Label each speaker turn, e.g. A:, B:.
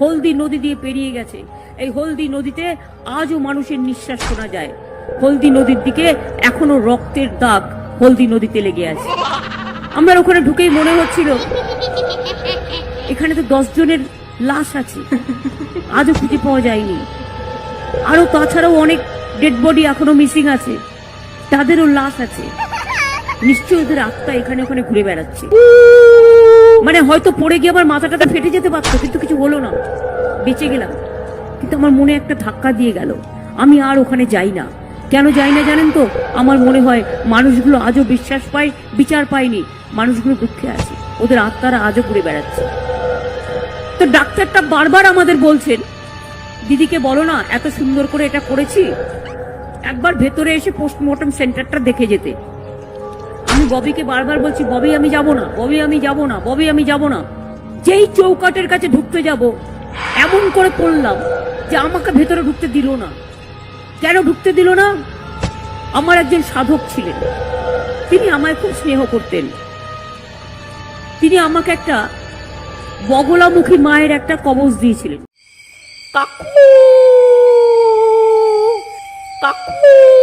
A: হলদি নদী দিয়ে পেরিয়ে গেছে। এই হলদি নদীতে আজও মানুষের নিঃশ্বাস শোনা যায়। হলদি নদীর দিকে এখনও রক্তের দাগ হলদি নদীতে লেগে আছে। আমার ওখানে ঢুকেই মনে হচ্ছিল, এখানে তো দশ জনের লাশ আছে। আজও খুঁজে পাওয়া যায়নি। আরও তাছাড়াও অনেক ডেড বডি এখনও মিসিং আছে। তাদেরও লাশ আছে। নিশ্চয়ই ওদের আত্মা এখানে ওখানে ঘুরে বেড়াচ্ছে। মানে হয়তো পড়ে গিয়ে আমার মাথাটাটা ফেটে যেতে পারতো, কিন্তু কিছু হলো না। বেঁচে গেলাম। কিন্তু আমার মনে একটা ধাক্কা দিয়ে গেল। আমি আর ওখানে যাই না। কেন যাই না জানেন তো? আমার মনে হয় মানুষগুলো আজও বিশ্বাস পায়, বিচার পায়নি। মানুষগুলো দুঃখে আছে। ওদের আত্মারা আজও ঘুরে বেড়াচ্ছে। তো ডাক্তারটা বারবার আমাদের বলছেন, দিদিকে বলো না, এত সুন্দর করে এটা করেছি? একবার ভেতরে এসে পোস্টমর্টম সেন্টারটা দেখে যেতে। আমি ববিকে বারবার বলছি, ববি, আমি যাব না, ববি, আমি যাব না, ববি, আমি যাব না। যেই চৌকাটের কাছে ঢুকতে যাব, এমন করে পড়লাম যে আমাকে ভেতরে ঢুকতে দিল না। কেন ঢুকতে দিল না? আমার একজন সাধক ছিলেন। তিনি আমায় খুব স্নেহ করতেন। তিনি আমাকে একটা বগলামুখী মায়ের একটা কবচ দিয়েছিলেন। কাকু! কাকু!